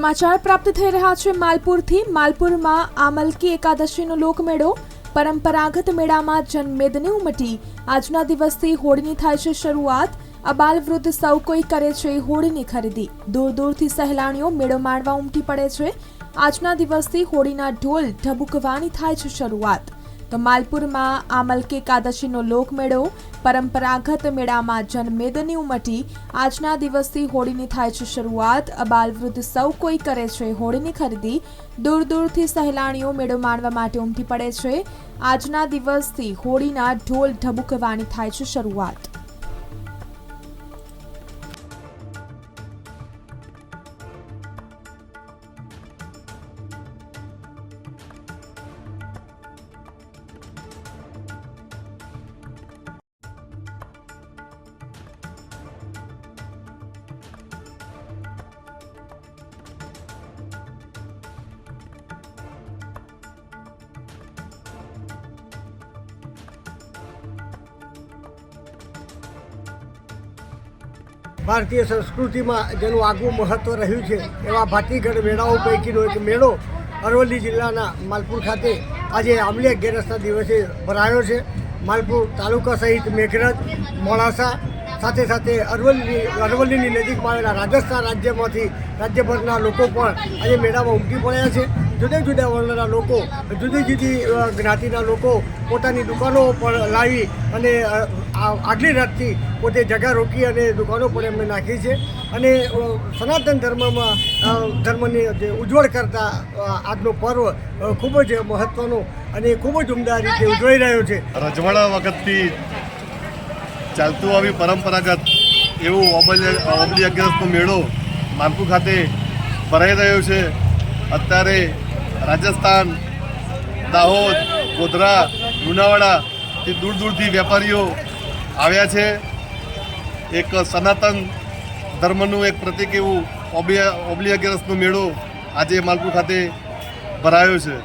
સમાચાર પ્રાપ્ત થઈ રહ્યા છે માલપુરથી. માલપુરમાં આ મલકી એકાદશીનો લોકમેળો. પરંપરાગત મેળામાં જનમેદની ઉમટી આજના દિવસથી હોળીની થાય છે શરૂઆત. અબાલ વૃદ્ધ સૌ કોઈ કરે છે હોળીની ખરીદી. દૂર દૂરથી સહેલાણીઓ મેળો માણવા ઉમટી પડે છે. આજના દિવસથી હોળીના ઢોલ ઢબુકવાની થાય છે શરૂઆત. તો માલપુરમાં આ મલકી એકાદશીનો લોકમેળો પરંપરાગત મેળામાં જનમેદની ઉમટી. આજના દિવસથી હોળીની થાય છે શરૂઆત. અબાલવૃદ્ધ સૌ કોઈ કરે છે હોળીની ખરીદી. દૂર દૂરથી સહેલાણીઓ મેળો માણવા માટે ઉમટી પડે છે. આજના દિવસથી હોળીના ઢોલ ઢબુકવાની થાય છે શરૂઆત. ભારતીય સંસ્કૃતિમાં જેનું આગવું મહત્ત્વ રહ્યું છે, એવા ભાતીગઢ મેળાઓ પૈકીનો એક મેળો અરવલ્લી જિલ્લાના માલપુર ખાતે આજે આમલી અગિયારસના દિવસે ભરાયો છે. માલપુર તાલુકા સહિત મેઘરજ, મોડાસા, સાથે સાથે અરવલ્લી, અરવલ્લીની નજીકમાં આવેલા રાજસ્થાન રાજ્યમાંથી રાજ્યભરના લોકો પણ આજે મેળામાં ઉમટી પડ્યા છે. જુદા જુદા વર્ણના લોકો, જુદી જુદી જ્ઞાતિના લોકો પોતાની દુકાનો પણ લાવી અને આગલી રાતથી પોતે જગા રોકી અને દુકાનો પણ એમને નાખી છે. અને સનાતન ધર્મમાં ધર્મની જે ઉજ્જવળ કરતા આજનો પર્વ ખૂબ જ મહત્ત્વનો અને ખૂબ જ ઉમદા રીતે ઉજવાઈ રહ્યો છે. રજવાડા વખતથી ચાલતું આવી પરંપરાગત એવું ઓબલી અગિયારસનો મેળો માનપુર ખાતે ભરાઈ રહ્યો છે. અત્યારે રાજસ્થાન, દાહોદ, ગોધરા લુણાવાડાથી દૂર દૂરથી વેપારીઓ આવ્યા છે. એક સનાતન ધર્મનું એક પ્રતિક એવું ઓબલી ઓબલી ગેરસનો મેળો આજે માલપુર ખાતે ભરાયો છે.